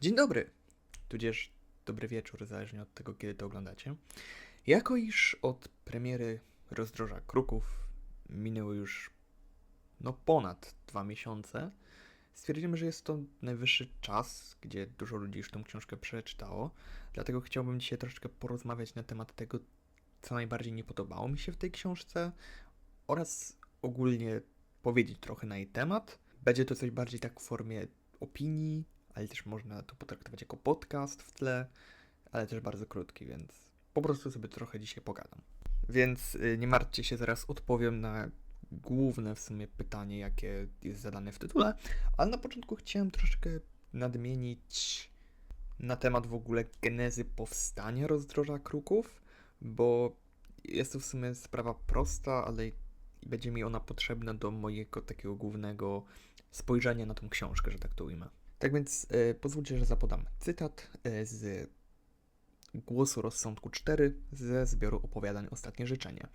Dzień dobry, tudzież dobry wieczór, zależnie od tego, kiedy to oglądacie. Jako iż od premiery Rozdroża Kruków minęło już no ponad dwa miesiące, stwierdzimy, że jest to najwyższy czas, gdzie dużo ludzi już tą książkę przeczytało. Dlatego chciałbym dzisiaj troszeczkę porozmawiać na temat tego, co najbardziej nie podobało mi się w tej książce oraz ogólnie powiedzieć trochę na jej temat. Będzie to coś bardziej tak w formie opinii, ale też można to potraktować jako podcast w tle, ale też bardzo krótki, więc po prostu sobie trochę dzisiaj pogadam. Więc y, nie martwcie się, zaraz odpowiem na główne w sumie pytanie, jakie jest zadane w tytule, ale na początku chciałem troszeczkę nadmienić na temat w ogóle genezy powstania rozdroża kruków, bo jest to w sumie sprawa prosta, ale będzie mi ona potrzebna do mojego takiego głównego spojrzenia na tą książkę, że tak to ujmę. Tak więc e, pozwólcie, że zapodam cytat e, z Głosu Rozsądku 4 ze zbioru opowiadań Ostatnie Życzenie.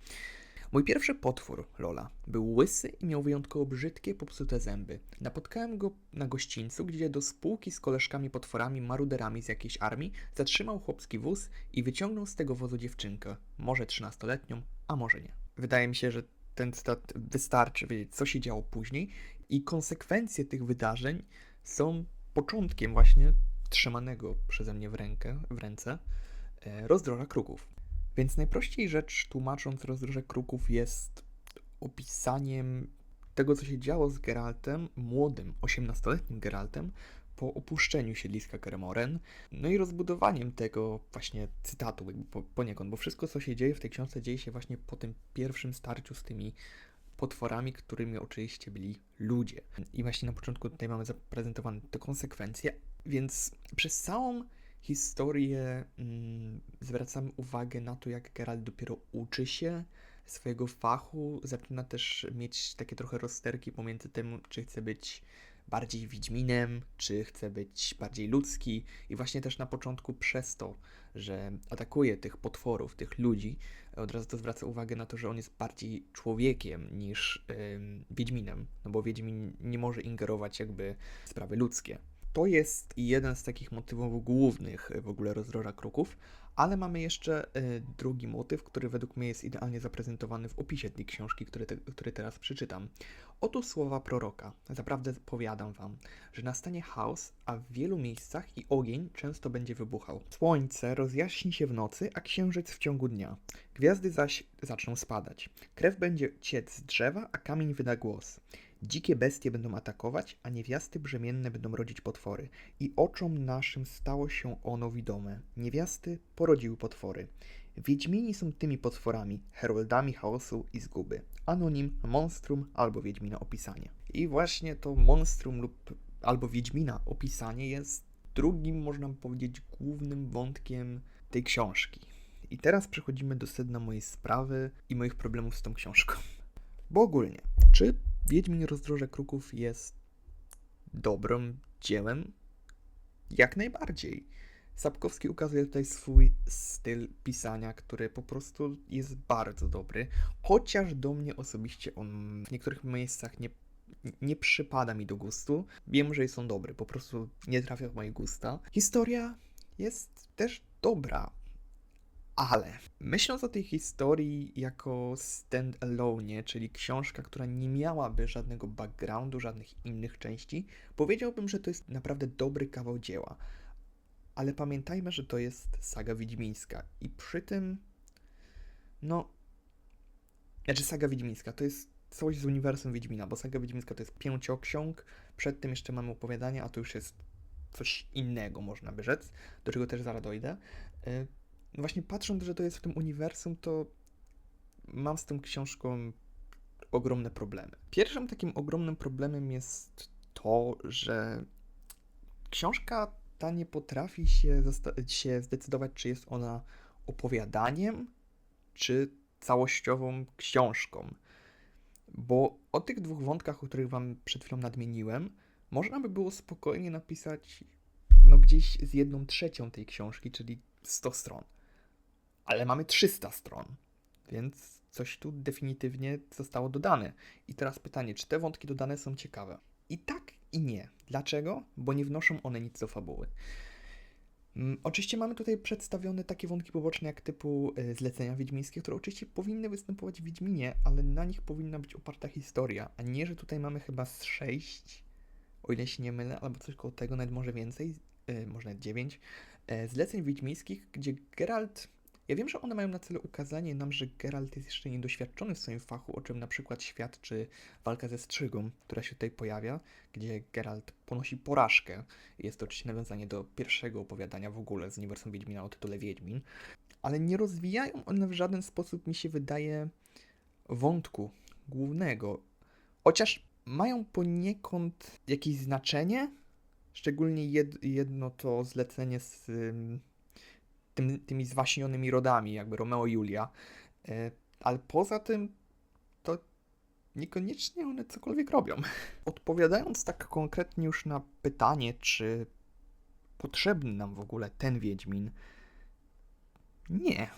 Mój pierwszy potwór, Lola, był łysy i miał wyjątkowo brzydkie, popsute zęby. Napotkałem go na gościńcu, gdzie do spółki z koleżkami potworami maruderami z jakiejś armii zatrzymał chłopski wóz i wyciągnął z tego wozu dziewczynkę, może trzynastoletnią, a może nie. Wydaje mi się, że ten cytat wystarczy wiedzieć, co się działo później i konsekwencje tych wydarzeń są początkiem właśnie trzymanego przeze mnie w, rękę, w ręce e, rozdroża kruków. Więc najprościej rzecz tłumacząc rozdroże kruków jest opisaniem tego, co się działo z Geraltem, młodym, 18-letnim Geraltem, po opuszczeniu siedliska Keremoren, no i rozbudowaniem tego właśnie cytatu poniekąd, bo wszystko, co się dzieje w tej książce, dzieje się właśnie po tym pierwszym starciu z tymi potworami, którymi oczywiście byli ludzie. I właśnie na początku tutaj mamy zaprezentowane te konsekwencje, więc przez całą historię mm, zwracamy uwagę na to, jak Geralt dopiero uczy się swojego fachu, zaczyna też mieć takie trochę rozterki pomiędzy tym, czy chce być bardziej Wiedźminem, czy chce być bardziej ludzki i właśnie też na początku przez to, że atakuje tych potworów, tych ludzi, od razu to zwraca uwagę na to, że on jest bardziej człowiekiem niż yy, Wiedźminem, no bo Wiedźmin nie może ingerować jakby w sprawy ludzkie. To jest jeden z takich motywów głównych w ogóle rozdroża kruków, ale mamy jeszcze y, drugi motyw, który według mnie jest idealnie zaprezentowany w opisie tej książki, który, te, który teraz przeczytam. Oto słowa proroka. Zaprawdę powiadam wam, że nastanie chaos, a w wielu miejscach i ogień często będzie wybuchał. Słońce rozjaśni się w nocy, a księżyc w ciągu dnia. Gwiazdy zaś zaczną spadać. Krew będzie ciec z drzewa, a kamień wyda głos. Dzikie bestie będą atakować, a niewiasty brzemienne będą rodzić potwory. I oczom naszym stało się ono widome. Niewiasty porodziły potwory. Wiedźmini są tymi potworami, heroldami chaosu i zguby. Anonim, monstrum albo Wiedźmina opisanie. I właśnie to monstrum lub albo Wiedźmina opisanie jest drugim, można powiedzieć, głównym wątkiem tej książki. I teraz przechodzimy do sedna mojej sprawy i moich problemów z tą książką. Bo ogólnie, czy Wiedźmin Rozdroże Kruków jest dobrym dziełem? Jak najbardziej. Sapkowski ukazuje tutaj swój styl pisania, który po prostu jest bardzo dobry, chociaż do mnie osobiście on w niektórych miejscach nie, nie przypada mi do gustu. Wiem, że są dobry, po prostu nie trafia w moje gusta. Historia jest też dobra. Ale myśląc o tej historii jako stand-alone, czyli książka, która nie miałaby żadnego backgroundu, żadnych innych części, powiedziałbym, że to jest naprawdę dobry kawał dzieła. Ale pamiętajmy, że to jest saga wiedźmińska i przy tym, no, znaczy saga wiedźmińska to jest coś z uniwersum Wiedźmina, bo saga wiedźmińska to jest pięcioksiąg, przed tym jeszcze mamy opowiadanie, a to już jest coś innego, można by rzec, do czego też zaraz dojdę. Właśnie patrząc, że to jest w tym uniwersum, to mam z tą książką ogromne problemy. Pierwszym takim ogromnym problemem jest to, że książka ta nie potrafi się, się zdecydować, czy jest ona opowiadaniem, czy całościową książką. Bo o tych dwóch wątkach, o których Wam przed chwilą nadmieniłem, można by było spokojnie napisać no gdzieś z jedną trzecią tej książki, czyli 100 stron ale mamy 300 stron, więc coś tu definitywnie zostało dodane. I teraz pytanie, czy te wątki dodane są ciekawe? I tak, i nie. Dlaczego? Bo nie wnoszą one nic do fabuły. Mm, Oczywiście mamy tutaj przedstawione takie wątki poboczne jak typu e, zlecenia wiedźmińskie, które oczywiście powinny występować w Wiedźminie, ale na nich powinna być oparta historia, a nie, że tutaj mamy chyba z sześć, o ile się nie mylę, albo coś koło tego, nawet może więcej, e, może nawet dziewięć, e, zleceń wiedźmińskich, gdzie Geralt ja wiem, że one mają na celu ukazanie nam, że Geralt jest jeszcze niedoświadczony w swoim fachu, o czym na przykład świadczy walka ze strzygą, która się tutaj pojawia, gdzie Geralt ponosi porażkę. Jest to oczywiście nawiązanie do pierwszego opowiadania w ogóle z uniwersum Wiedźmina o tytule Wiedźmin, ale nie rozwijają one w żaden sposób, mi się wydaje, wątku głównego. Chociaż mają poniekąd jakieś znaczenie, szczególnie jed, jedno to zlecenie z tym, tymi zwaśnionymi rodami, jakby Romeo i Julia. E, ale poza tym, to niekoniecznie one cokolwiek robią. Odpowiadając tak konkretnie już na pytanie, czy potrzebny nam w ogóle ten Wiedźmin, nie.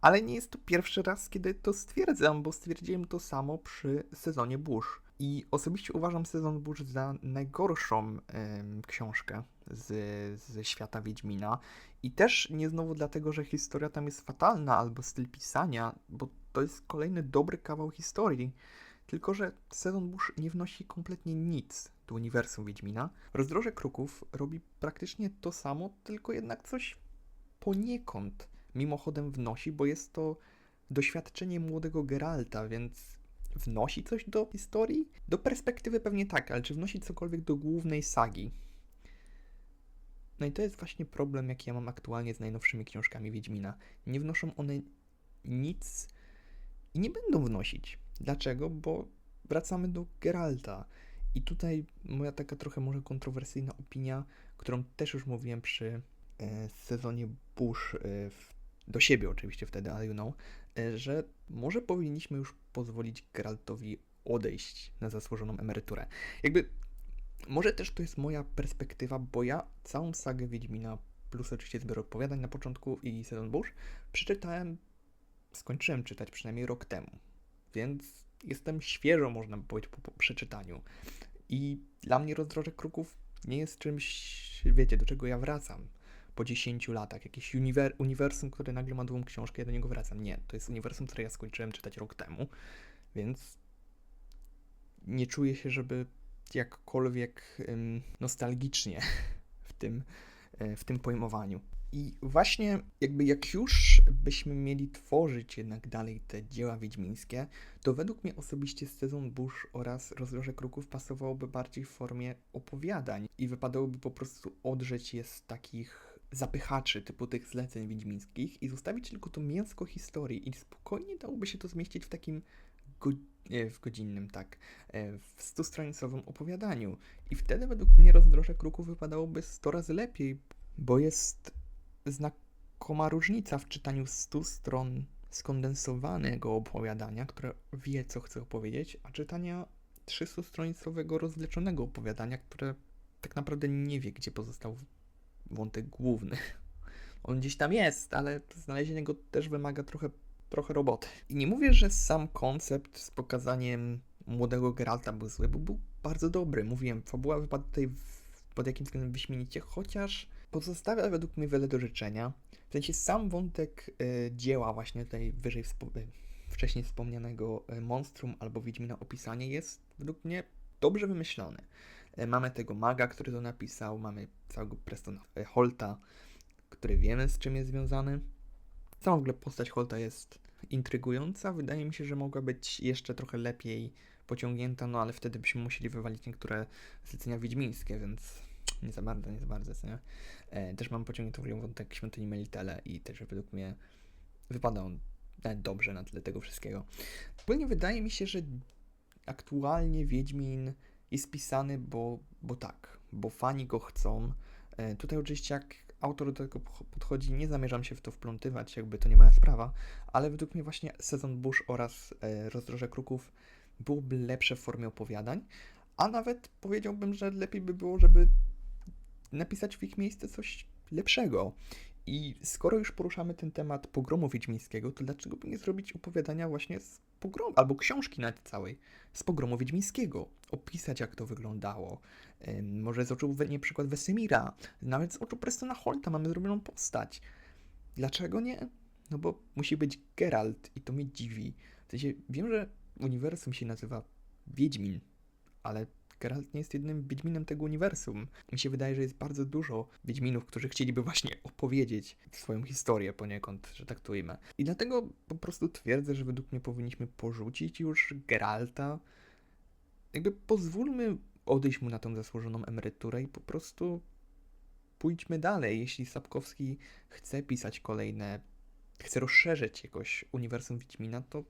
Ale nie jest to pierwszy raz, kiedy to stwierdzam, bo stwierdziłem to samo przy sezonie burz. I osobiście uważam sezon burz za najgorszą em, książkę z, ze świata Wiedźmina. I też nie znowu dlatego, że historia tam jest fatalna albo styl pisania, bo to jest kolejny dobry kawał historii. Tylko, że sezon burz nie wnosi kompletnie nic do uniwersum Wiedźmina. Rozdroże Kruków robi praktycznie to samo, tylko jednak coś poniekąd mimochodem wnosi, bo jest to doświadczenie młodego Geralta, więc wnosi coś do historii? Do perspektywy pewnie tak, ale czy wnosi cokolwiek do głównej sagi? No i to jest właśnie problem, jaki ja mam aktualnie z najnowszymi książkami Wiedźmina. Nie wnoszą one nic i nie będą wnosić. Dlaczego? Bo wracamy do Geralta. I tutaj moja taka trochę może kontrowersyjna opinia, którą też już mówiłem przy e, sezonie Bush, e, w, do siebie oczywiście wtedy, ale you know, e, że może powinniśmy już pozwolić Geraltowi odejść na zasłużoną emeryturę. Jakby może też to jest moja perspektywa, bo ja całą sagę Wiedźmina, plus oczywiście zbiór opowiadań na początku i sezon Bush, przeczytałem, skończyłem czytać przynajmniej rok temu, więc jestem świeżo, można by powiedzieć, po, po przeczytaniu. I dla mnie Rozdroże Kruków nie jest czymś, wiecie, do czego ja wracam po 10 latach. Jakieś uniwer uniwersum, które nagle ma długą książkę, ja do niego wracam. Nie, to jest uniwersum, które ja skończyłem czytać rok temu, więc nie czuję się, żeby jakkolwiek nostalgicznie w tym, y, w tym pojmowaniu. I właśnie jakby jak już byśmy mieli tworzyć jednak dalej te dzieła wiedźmińskie, to według mnie osobiście sezon Bush oraz Rozdroże Kruków pasowałoby bardziej w formie opowiadań i wypadałoby po prostu odrzeć je z takich zapychaczy typu tych zleceń wiedźmińskich i zostawić tylko to mięsko historii i spokojnie dałoby się to zmieścić w takim go e, w godzinnym, tak, e, w stustranicowym opowiadaniu. I wtedy według mnie Rozdroże Kruków wypadałoby 100 razy lepiej, bo jest znakoma różnica w czytaniu 100 stron skondensowanego opowiadania, które wie, co chce opowiedzieć, a czytania 300-stronicowego rozwleczonego opowiadania, które tak naprawdę nie wie, gdzie pozostał wątek główny. On gdzieś tam jest, ale znalezienie go też wymaga trochę, trochę roboty. I nie mówię, że sam koncept z pokazaniem młodego Geralta był zły, bo był bardzo dobry. Mówiłem, fabuła wypada tutaj pod jakimś względem wyśmienicie, chociaż pozostawia według mnie wiele do życzenia. W sensie sam wątek y, dzieła właśnie tutaj wyżej wspo- y, wcześniej wspomnianego y, monstrum albo Wiedźmina opisanie jest według mnie dobrze wymyślony. Y, mamy tego maga, który to napisał, mamy całego Prestona y, Holta, który wiemy z czym jest związany. Sama w ogóle postać Holta jest intrygująca. Wydaje mi się, że mogła być jeszcze trochę lepiej pociągnięta, no ale wtedy byśmy musieli wywalić niektóre zlecenia wiedźmińskie, więc nie za bardzo, nie za bardzo, co nie? E, też mam pociągnięty w ogóle wątek świątyni Melitele i też według mnie wypada on dobrze na tle tego wszystkiego. Ogólnie wydaje mi się, że aktualnie Wiedźmin jest pisany, bo, bo tak, bo fani go chcą. E, tutaj oczywiście jak autor do tego podchodzi, nie zamierzam się w to wplątywać, jakby to nie moja sprawa, ale według mnie właśnie sezon Bush oraz e, Rozdroże Kruków byłoby lepsze w formie opowiadań, a nawet powiedziałbym, że lepiej by było, żeby napisać w ich miejsce coś lepszego. I skoro już poruszamy ten temat pogromu wiedźmińskiego, to dlaczego by nie zrobić opowiadania właśnie z pogromu, albo książki nawet całej z pogromu wiedźmińskiego. Opisać, jak to wyglądało. Może z oczu, nie przykład Wesemira, nawet z oczu Prestona Holta mamy zrobioną postać. Dlaczego nie? No bo musi być Geralt i to mnie dziwi. W sensie, wiem, że uniwersum się nazywa Wiedźmin, ale Geralt nie jest jednym Wiedźminem tego uniwersum. Mi się wydaje, że jest bardzo dużo Wiedźminów, którzy chcieliby właśnie opowiedzieć swoją historię poniekąd, że tak to ujmę. I dlatego po prostu twierdzę, że według mnie powinniśmy porzucić już Geralta. Jakby pozwólmy odejść mu na tą zasłużoną emeryturę i po prostu pójdźmy dalej. Jeśli Sapkowski chce pisać kolejne, chce rozszerzyć jakoś uniwersum Wiedźmina, to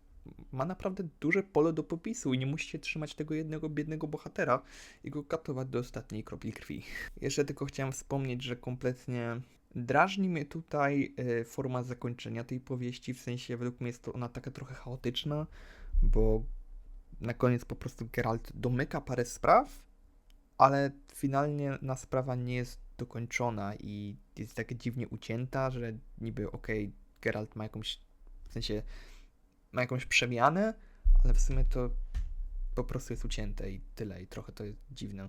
ma naprawdę duże pole do popisu i nie musi się trzymać tego jednego biednego bohatera i go katować do ostatniej kropli krwi. Jeszcze tylko chciałem wspomnieć, że kompletnie drażni mnie tutaj e, forma zakończenia tej powieści, w sensie według mnie jest to ona taka trochę chaotyczna, bo na koniec po prostu Geralt domyka parę spraw, ale finalnie na sprawa nie jest dokończona i jest tak dziwnie ucięta, że niby okej, Geralt ma jakąś, w sensie ma jakąś przemianę, ale w sumie to po prostu jest ucięte i tyle, i trochę to jest dziwne.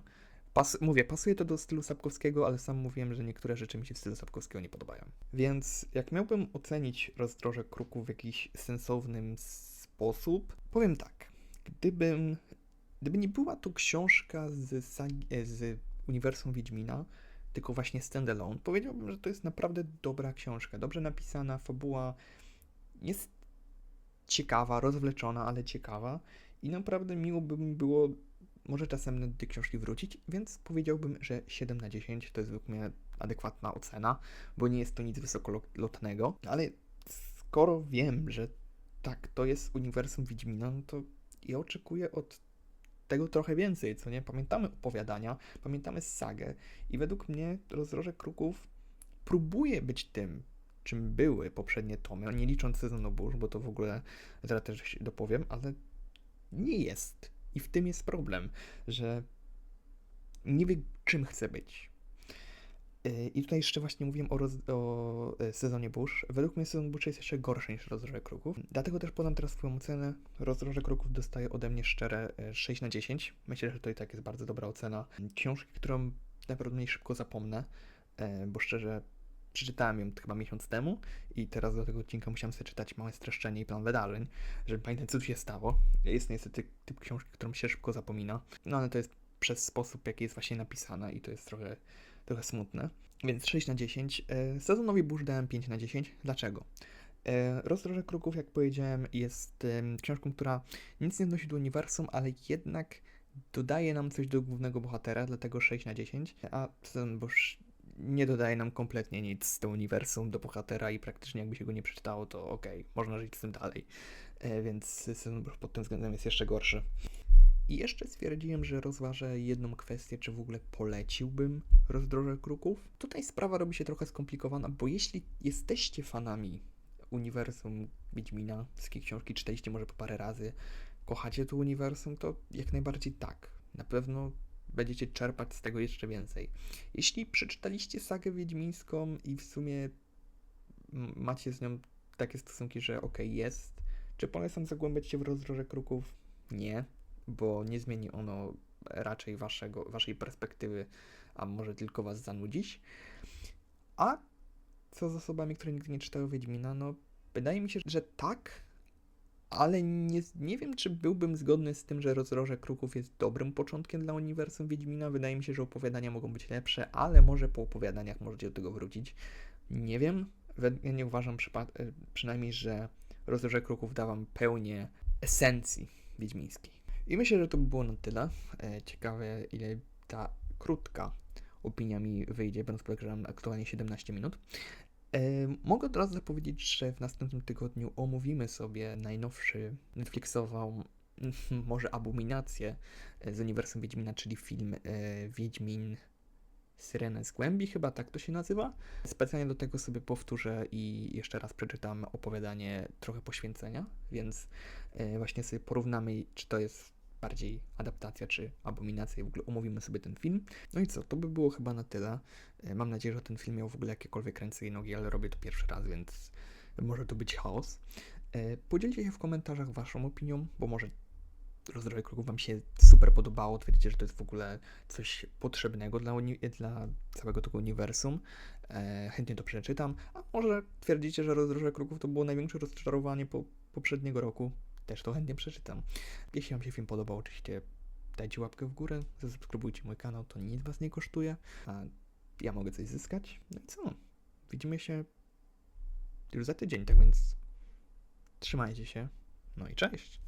Pas, mówię, pasuje to do stylu Sapkowskiego, ale sam mówiłem, że niektóre rzeczy mi się w stylu Sapkowskiego nie podobają. Więc jak miałbym ocenić rozdroże kruków w jakiś sensownym sposób, powiem tak. Gdybym, gdyby nie była to książka z, e, z uniwersum Wiedźmina, tylko właśnie standalone, powiedziałbym, że to jest naprawdę dobra książka, dobrze napisana, fabuła jest ciekawa, rozwleczona, ale ciekawa i naprawdę miło by mi było może czasem do tej książki wrócić, więc powiedziałbym, że 7 na 10 to jest według mnie adekwatna ocena, bo nie jest to nic wysokolotnego, ale skoro wiem, że tak, to jest uniwersum Wiedźmina, no to ja oczekuję od tego trochę więcej, co nie? Pamiętamy opowiadania, pamiętamy sagę i według mnie Rozdroże Kruków próbuje być tym, czym były poprzednie tomy, nie licząc sezonu burz, bo to w ogóle zaraz też dopowiem, ale nie jest. I w tym jest problem, że nie wie, czym chce być. Yy, I tutaj jeszcze właśnie mówiłem o, roz, o e, sezonie burz. Według mnie sezon burz jest jeszcze gorszy niż Rozdroże Kruków. Dlatego też podam teraz swoją ocenę. Rozdroże Kruków dostaje ode mnie szczere e, 6 na 10. Myślę, że to i tak jest bardzo dobra ocena. Książki, którą najprawdopodobniej szybko zapomnę, e, bo szczerze przeczytałem ją chyba miesiąc temu i teraz do tego odcinka musiałem sobie czytać małe streszczenie i plan wydarzeń, żeby pamiętać, co tu się stało. Jest niestety typ książki, którą się szybko zapomina, no ale to jest przez sposób, jaki jest właśnie napisana i to jest trochę, trochę smutne. Więc 6 na 10. E, Sezonowi burz dałem 5 na 10. Dlaczego? E, Rozdroże Kruków, jak powiedziałem, jest książką, która nic nie wnosi do uniwersum, ale jednak dodaje nam coś do głównego bohatera, dlatego 6 na 10. A sezon burz nie dodaje nam kompletnie nic z tego uniwersum do bohatera i praktycznie jakby się go nie przeczytało, to okej, można żyć z tym dalej. E, więc sezon pod tym względem jest jeszcze gorszy. I jeszcze stwierdziłem, że rozważę jedną kwestię, czy w ogóle poleciłbym rozdroże kruków. Tutaj sprawa robi się trochę skomplikowana, bo jeśli jesteście fanami uniwersum Wiedźmina, wszystkie książki czytaliście może po parę razy, kochacie to uniwersum, to jak najbardziej tak. Na pewno będziecie czerpać z tego jeszcze więcej. Jeśli przeczytaliście sagę wiedźmińską i w sumie macie z nią takie stosunki, że ok, jest, czy polecam zagłębiać się w rozdroże kruków? Nie, bo nie zmieni ono raczej waszego, waszej perspektywy, a może tylko was zanudzić. A co z osobami, które nigdy nie czytały Wiedźmina? No, wydaje mi się, że tak, ale nie, nie wiem, czy byłbym zgodny z tym, że Rozdroże Kruków jest dobrym początkiem dla uniwersum Wiedźmina. Wydaje mi się, że opowiadania mogą być lepsze, ale może po opowiadaniach możecie do tego wrócić. Nie wiem. Ja nie uważam e, przynajmniej, że Rozdroże Kruków da wam pełnię esencji wiedźmińskiej. I myślę, że to by było na tyle. E, Ciekawe, ile ta krótka opinia mi wyjdzie, biorąc pod aktualnie 17 minut. Mogę od razu zapowiedzieć, że w następnym tygodniu omówimy sobie najnowszy Netflixową, może abominację e, z uniwersum Wiedźmina, czyli film e, Wiedźmin Syrena z Głębi, chyba tak to się nazywa. Specjalnie do tego sobie powtórzę i jeszcze raz przeczytam opowiadanie trochę poświęcenia, więc e, właśnie sobie porównamy, czy to jest bardziej adaptacja, czy abominacja i w ogóle omówimy sobie ten film. No i co, to by było chyba na tyle. E, Mam nadzieję, że ten film miał w ogóle jakiekolwiek ręce i nogi, ale robię to pierwszy raz, więc może to być chaos. E, Podzielcie się w komentarzach waszą opinią, bo może rozdrowie kruków wam się super podobało, twierdzicie, że to jest w ogóle coś potrzebnego dla, dla całego tego uniwersum. E, chętnie to przeczytam. A może twierdzicie, że rozdroże kruków to było największe rozczarowanie po poprzedniego roku. Też to chętnie przeczytam. Jeśli wam się film podobał, oczywiście dajcie łapkę w górę, zasubskrybujcie mój kanał, to nic was nie kosztuje, a ja mogę coś zyskać. No i co? Widzimy się już za tydzień, tak więc trzymajcie się. No i cześć!